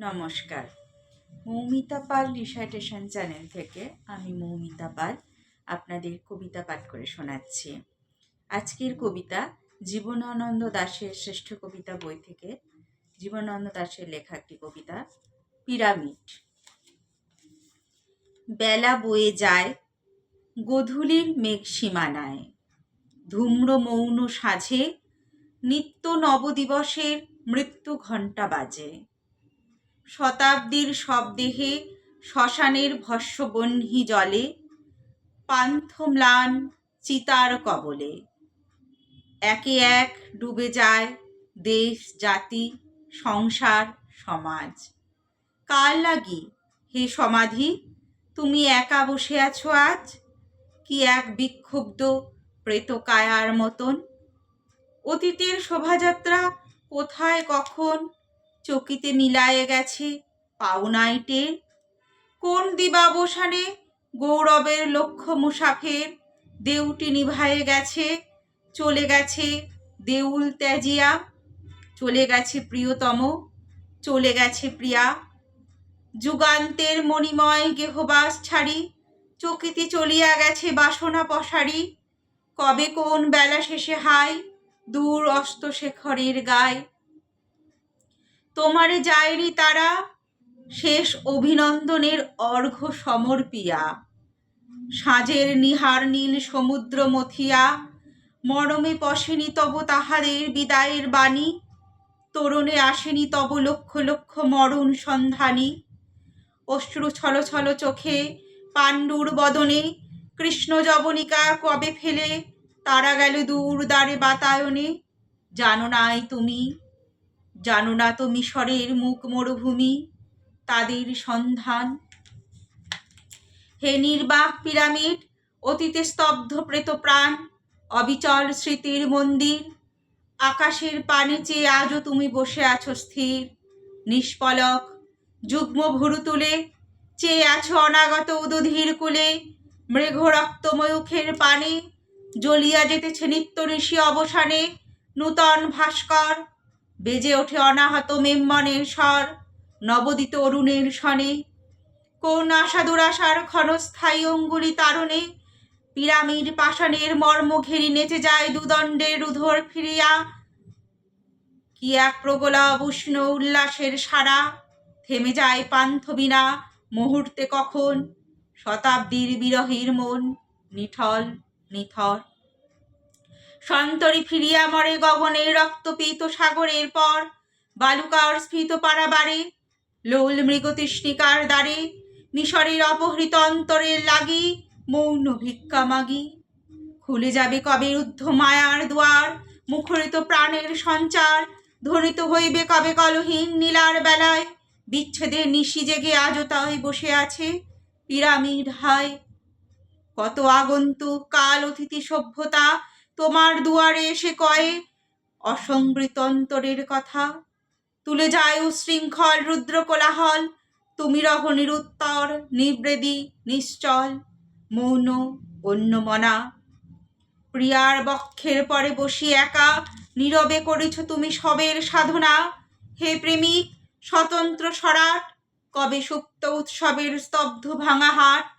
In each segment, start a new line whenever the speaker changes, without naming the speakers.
নমস্কার। Moumita Pal recitation channel থেকে আমি মৌমিতা পাল আপনাদের কবিতা পাঠ করে শোনাচ্ছি। আজকের কবিতা জীবনানন্দ দাশের শ্রেষ্ঠ কবিতা বই থেকে। জীবনানন্দ দাশের লেখা একটি কবিতা, পিরামিড। বেলা বয়ে যায়, গধূলির মেঘ সীমানায়। ধূম্র মৌন সাঝে নিত্য নবদিবসের মৃত্যু ঘণ্টা বাজে। শতাব্দীর শবদেহে শ্মশানের ভস্মবহ্নি জলে পান্থ ম্লান চিতার কবলে। একে এক ডুবে যায় দেশ, জাতি, সংসার, সমাজ। কার লাগি হে সমাধি? তুমি একা বসে আছো আজ? কি এক বিক্ষুব্ধ প্রেতকায়ার মতন? অতীতের শোভাযাত্রা কোথায় কখন চকিতে মিলায়ে গেছে পাউনাইটে কোন দিবাবসানে গৌরবের লক্ষ্য মুসাফের? দেউটি নিভায়ে গেছে, চলে গেছে দেউল ত্যাজিয়া। চলে গেছে প্রিয়তম, চলে গেছে প্রিয়া। যুগান্তের মণিময় গেহবাস ছাড়ি, চকিতে চলিয়া গেছে বাসনা পশারি কবে কোন বেলা শেষে হাই দূর অস্ত শেখরের গায়। তোমারে যায়নি তারা। শেষ অভিনন্দনের অর্ঘ্য সমর্পিয়া সাঁঝের নিহার নীল সমুদ্র মথিয়া। মরমে পশেনি তব তাহাদের বিদায়ের বাণী। তরুণে আসেনি তব লক্ষ লক্ষ মরণ সন্ধানী। অশ্রু ছল ছল চোখে পাণ্ডুর বদনে। কৃষ্ণ জবনিকা কবে ফেলে? তারা গেল দূর দ্বারে বাতায়নে। জানো নাই তুমি জানো না তো মিশরের মুখ মরুভূমি, তাদের সন্ধান। হে নির্বাক পিরামিড, অতীতে স্তব্ধ প্রেত প্রাণ, অবিচল স্মৃতির মন্দির, আকাশের পানে চেয়ে আজও তুমি বসে আছো স্থির। নিষ্পলক যুগ্ম ভুরু তুলে চেয়ে আছো অনাগত উদধীর কুলে মৃঘ রক্ত ময়ূখের পানে, জ্বলিয়া যেতেছে নিত্য ঋষি অবসানে, নূতন ভাস্কর বেজে ওঠে অনাহত মেম্মনের স্বর, নবদিত অরুণের স্বনে কোন আশা দুরাশার ক্ষণস্থায়ী অঙ্গুলি তারণে পিরামিড পাষাণের মর্ম ঘেরি নেচে যায় দুদণ্ডের রুধর ফিরিয়া। কি এক প্রগলভ উষ্ণ উল্লাসের সারা থেমে যায় পান্থবিনা মুহূর্তে কখন শতাব্দীর বিরহীর মন নিঠল, নিথর। সন্তরি ফিরিয়া মরে গগনের রক্তপীত সাগরের পর। বালুকার স্ফীত পাড়াবারে লোল মৃগতৃষ্ণিকার দ্বারে মিশরের অপহৃত অন্তরের লাগি মৌন ভিক্ষা মাগি। খুলে যাবে কবে রুদ্ধ মায়ার দুয়ার, মুখরিত প্রাণের সঞ্চার, ধ্বনিত হইবে কবে কলহীন নীলার বেলায় বিচ্ছেদের নিশি জেগে আজও তাই বসে আছে পিরামিড হায়। কত আগন্তুক কাল অতিথি সভ্যতা তোমার দুয়ারে এসে কয়ে অসংবৃত অন্তরের কথা। তুলে যায় উশৃঙ্খল রুদ্র কোলাহল, তুমি রহ নিরুত্তর, নিবৃদি, নিশ্চল, মৌন, অন্যমনা। প্রিয়ার বক্ষের পরে বসি একা, নীরবে করেছ তুমি সবের সাধনা। হে প্রেমিক, স্বতন্ত্র সরাট, কবে সুপ্ত উৎসবের স্তব্ধ ভাঙা হাট?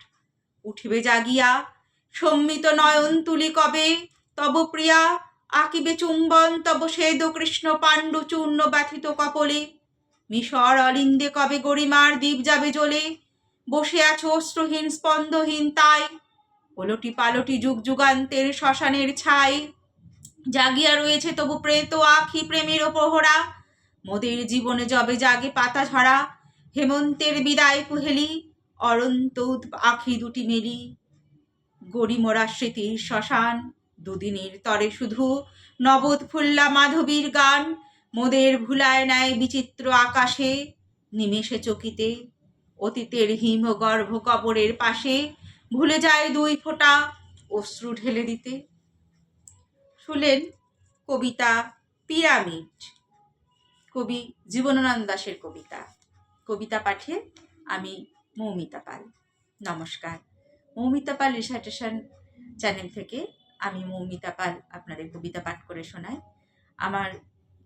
উঠিবে জাগিয়া, সম্মিত নয়ন তুলি কবে? তব প্রিয়া, আকিবে চুম্বন, তব সেদ কৃষ্ণ পাণ্ডু চূর্ণ ব্যথিত কপলে। মিশর অলিন্দে কবে গরিমার দ্বীপ যাবে জ্বলে? বসে আছো অস্ত্রহীন স্পন্দহীন তাই। ওলটি পালটি যুগ যুগান্তের শ্মশানের ছাই। জাগিয়া রয়েছে তবু প্রেত আখি প্রেমের প্রহরা। মোদের জীবনে যবে জাগে পাতা ঝরা, হেমন্তের বিদায় কুহেলি, অরন্ত আখি দুটি মেলি। গড়িমরা স্মৃতির শ্মশান। দুদিনের তরে শুধু নবদ ফুল্লা মাধবীর গান, মোদের ভুলায় নেয় বিচিত্র আকাশে, নিমেষে চকিতে, অতীতের হিম গর্ভ কবরের পাশে, ভুলে যায় দুই ফোঁটা অশ্রু ঢেলে দিতে। শুনলেন কবিতা পিরামিড, কবি জীবনানন্দ দাসের কবিতা। কবিতা পাঠে আমি মৌমিতা পাল। নমস্কার। মৌমিতা পাল রিসাইটেশন চ্যানেল থেকে আমি মৌমিতা পাল আপনাদের কবিতা পাঠ করে শোনাই। আমার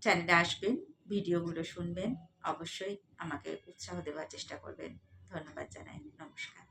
চ্যানেলে আসবেন, ভিডিওগুলো শুনবেন, অবশ্যই আমাকে উৎসাহ দেওয়ার চেষ্টা করবেন। ধন্যবাদ জানাই, নমস্কার।